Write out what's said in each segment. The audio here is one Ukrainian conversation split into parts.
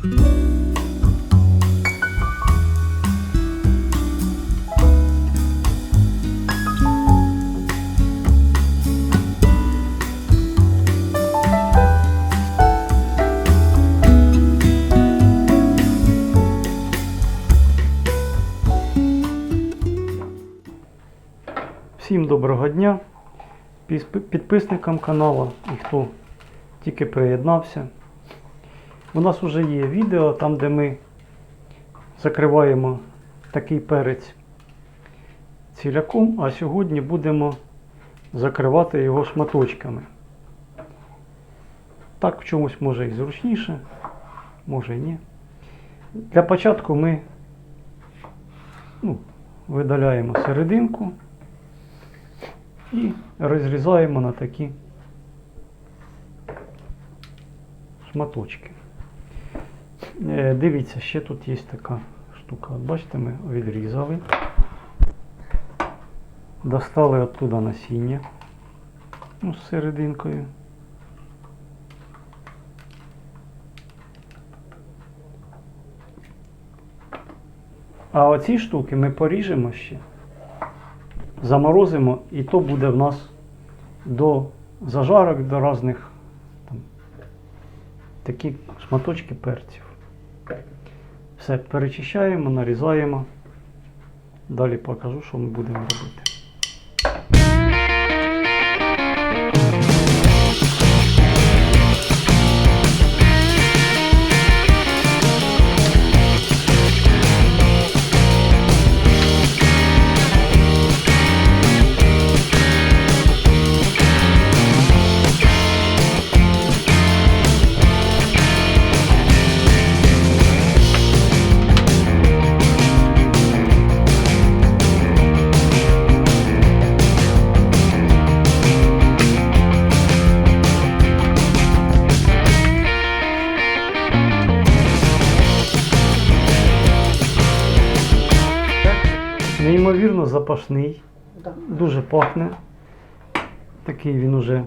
Всім доброго дня підписникам каналу і хто тільки приєднався. У нас вже є відео там, де ми закриваємо такий перець ціляком, а сьогодні будемо закривати його шматочками. Так в чомусь може і зручніше, може і ні. Для початку ми ну, видаляємо серединку і розрізаємо на такі шматочки. Е, Дивіться, ще тут є така штука. Бачите, ми відрізали, достали оттуда насіння ну, з серединкою. А оці штуки ми поріжемо ще заморозимо, і то буде в нас до зажарок, до різних там, такі шматочки перців. Все, перечищаємо, нарізаємо. Далі покажу, що ми будемо робити. Запашний, Да. дуже пахне. Такий він уже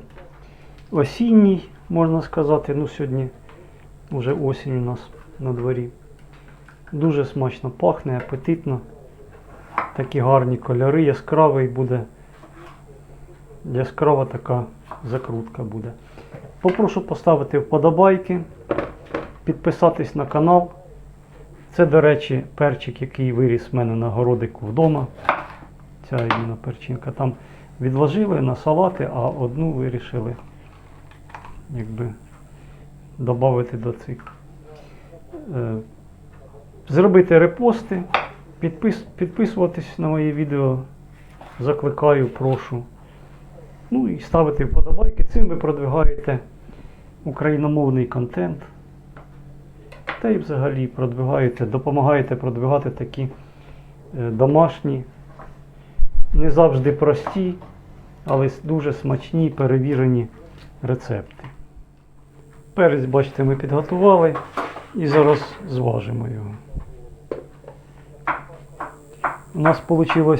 осінній, можна сказати. Ну, сьогодні вже осінь у нас на дворі. Дуже смачно пахне, апетитно. Такі гарні кольори, яскравий буде. Яскрава така закрутка буде. Попрошу поставити вподобайки, підписатись на канал. Це, до речі, перчик, який виріс в мене на городику вдома. Ця єдина перчинка. Там відложили на салати, а одну вирішили якби додати до цих. Е, Зробити репости, підпис, підписуватись на мої відео. Закликаю, прошу. Ну і ставити вподобайки. Цим ви продвигаєте україномовний контент. Та й взагалі продвигаєте, допомагаєте продвигати такі е, домашні, не завжди прості, але дуже смачні перевірені рецепти. Перець, бачите, ми підготували і зараз зважимо його. У нас вийшло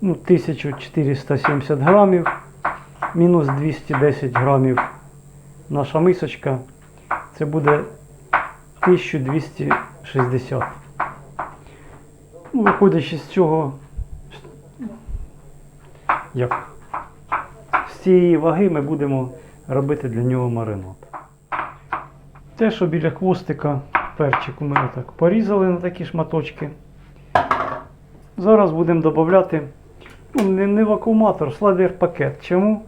ну, 1470 грамів, мінус 210 грамів наша мисочка. Це буде 1260. Ну, виходячи з цього, як з цієї ваги ми будемо робити для нього маринад. Те, що біля хвостика перчику ми отак порізали на такі шматочки. Зараз будемо додати ну, не, не вакууматор, сладер пакет. Чому?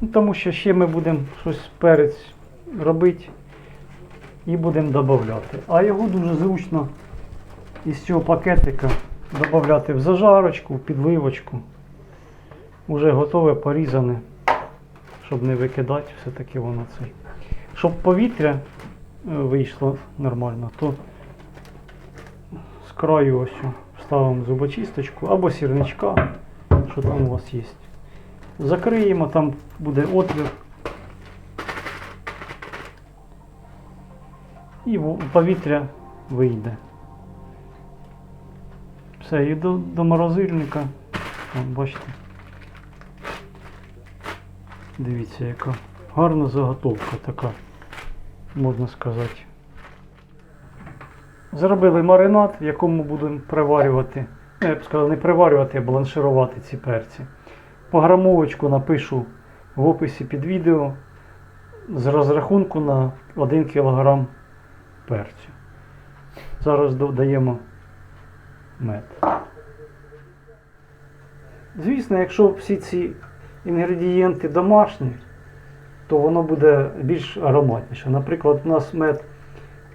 Ну, тому що ще ми будемо щось перець робити і будемо додати. А його дуже зручно із цього пакетика додати в зажарочку, в підливочку. Уже готове, порізане, щоб не викидати, все-таки воно це. Щоб повітря е, вийшло нормально, то з краю ось вставимо зубочисточку або сірничка, що там у вас є. Закриємо, там буде отвір. і повітря вийде. Все, і до, до морозильника. Бачите. Дивіться, яка гарна заготовка така, можна сказати. Зробили маринад, в якому будемо приварювати, ну, я б сказав, не приварювати, а бланширувати ці перці. Пограмовочку напишу в описі під відео з розрахунку на 1 кг перцю. Зараз додаємо мед. Звісно, якщо всі ці інгредієнти домашні, то воно буде більш ароматніше. Наприклад, у нас мед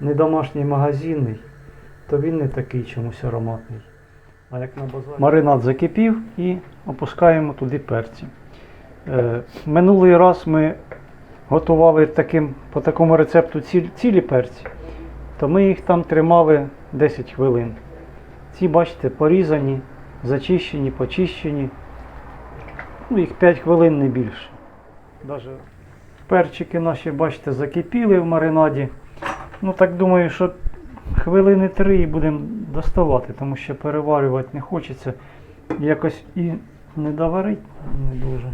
не домашній магазинний, то він не такий чомусь ароматний. А як на базарі. Маринад закипів і опускаємо туди перці. Е, минулий раз ми готували таким, по такому рецепту ці- цілі перці, то ми їх там тримали 10 хвилин. Ці, бачите, порізані, зачищені, почищені. Ну, їх 5 хвилин не більше. Даже перчики наші, бачите, закипіли в маринаді. Ну так думаю, що хвилини три і будемо доставати, тому що переварювати не хочеться. Якось і не доварить не дуже.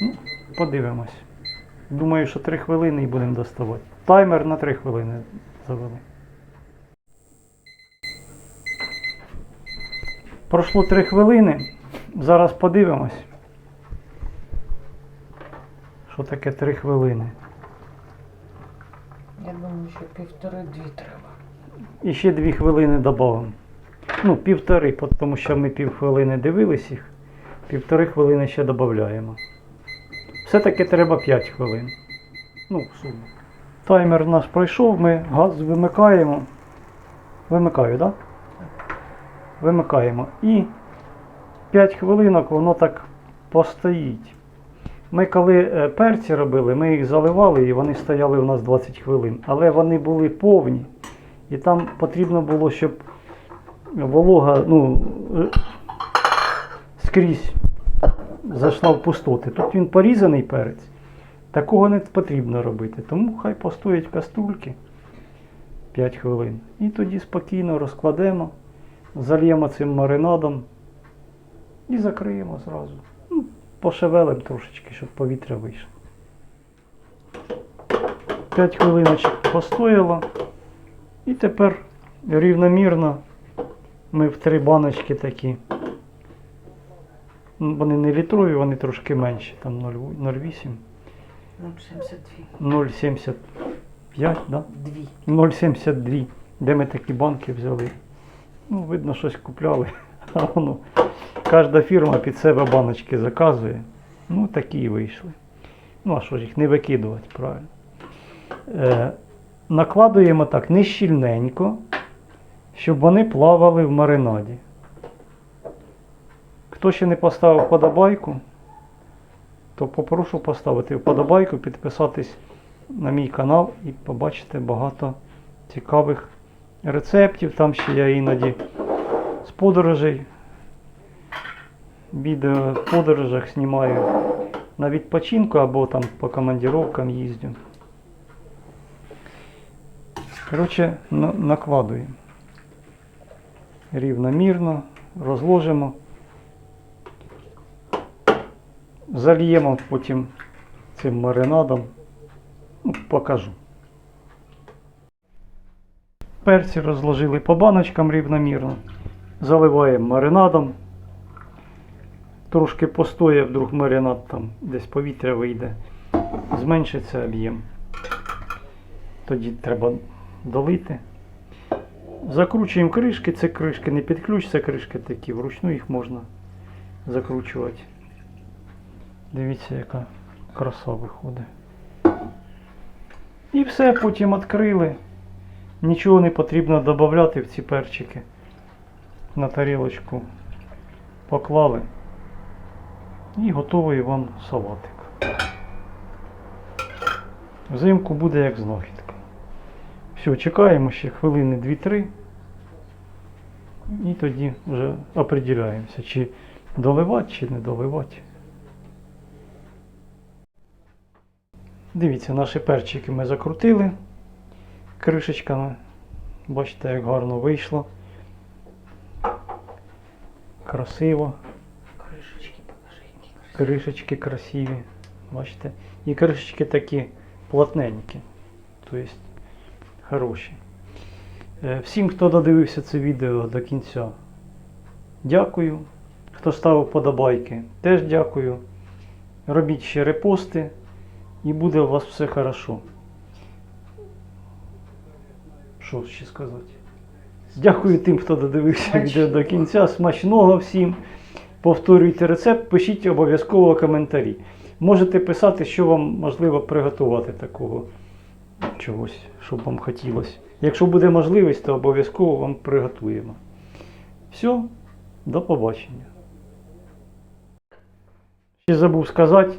Ну, подивимось. Думаю, що 3 хвилини і будемо доставати. Таймер на 3 хвилини завели. Пройшло 3 хвилини. Зараз подивимось. Що таке 3 хвилини? Я думаю, що півтори-дві треба. І ще 2 хвилини додамо. Ну, півтори, тому що ми пів хвилини дивились їх. Півтори хвилини ще додаємо. Все-таки треба 5 хвилин. Ну, в сумі. Таймер у нас пройшов, ми газ вимикаємо. Вимикаю, так? Да? Вимикаємо. І 5 хвилинок воно так постоїть. Ми коли е, перці робили, ми їх заливали і вони стояли у нас 20 хвилин. Але вони були повні. І там потрібно було, щоб волога ну, е, скрізь зайшла в пустоти. Тут він порізаний перець. Такого не потрібно робити. Тому хай постоять каструльки 5 хвилин. І тоді спокійно розкладемо, зальємо цим маринадом і закриємо зразу. Пошевелимо трошечки, щоб повітря вийшло. 5 хвилиночок постояло. І тепер рівномірно ми в три баночки такі. Ну, Вони не літрові, вони трошки менші, там 0,8, 0,72. 0,75, да? 0,72. Де ми такі банки взяли? Ну, видно, щось купляли. Воно. Кожна фірма під себе баночки заказує. Ну, такі і вийшли. Ну, а що ж їх не викидувати, правильно. Е, накладуємо так не щільненько, щоб вони плавали в маринаді. Хто ще не поставив вподобайку, то попрошу поставити вподобайку, підписатись на мій канал і побачите багато цікавих рецептів. Там ще я іноді з подорожей. Відео в подорожах знімаю на відпочинку або там по командировкам їздю. Коротше, накладуємо. Рівномірно, розложимо. Зальємо потім цим маринадом. Ну, покажу. Перці розложили по баночкам рівномірно. Заливаємо маринадом. Трошки постоє, вдруг маринад там десь повітря вийде. Зменшиться об'єм. Тоді треба долити. Закручуємо кришки, це кришки не під ключ, це кришки такі, вручну їх можна закручувати. Дивіться, яка краса виходить. І все, потім відкрили. Нічого не потрібно додати в ці перчики. На тарілочку поклали. І готовий вам салатик. Взимку буде як знахідка. Все, чекаємо ще хвилини 2-3. І тоді вже определяємося, чи доливати, чи не доливати. Дивіться, наші перчики ми закрутили кришечками. Бачите, як гарно вийшло. Красиво. Кришечки покажи, красиві. Кришечки красиві. Бачите? І кришечки такі плотненькі. Тобто хороші. Е, Всім, хто додивився це відео до кінця, дякую. Хто ставив подобайки, теж дякую. Робіть ще репости і буде у вас все хорошо. Що ще сказати? Дякую тим, хто додивився відео до кінця. Смачного всім. Повторюйте рецепт, пишіть обов'язково коментарі. Можете писати, що вам можливо приготувати такого чогось, щоб вам хотілося. Якщо буде можливість, то обов'язково вам приготуємо. Все, до побачення. Ще забув сказати,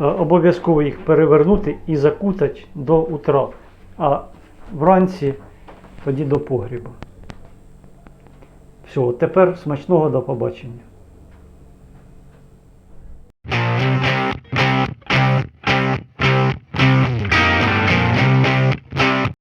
е, обов'язково їх перевернути і закутати до утра, а вранці тоді до погріба. Все, тепер смачного до побачення.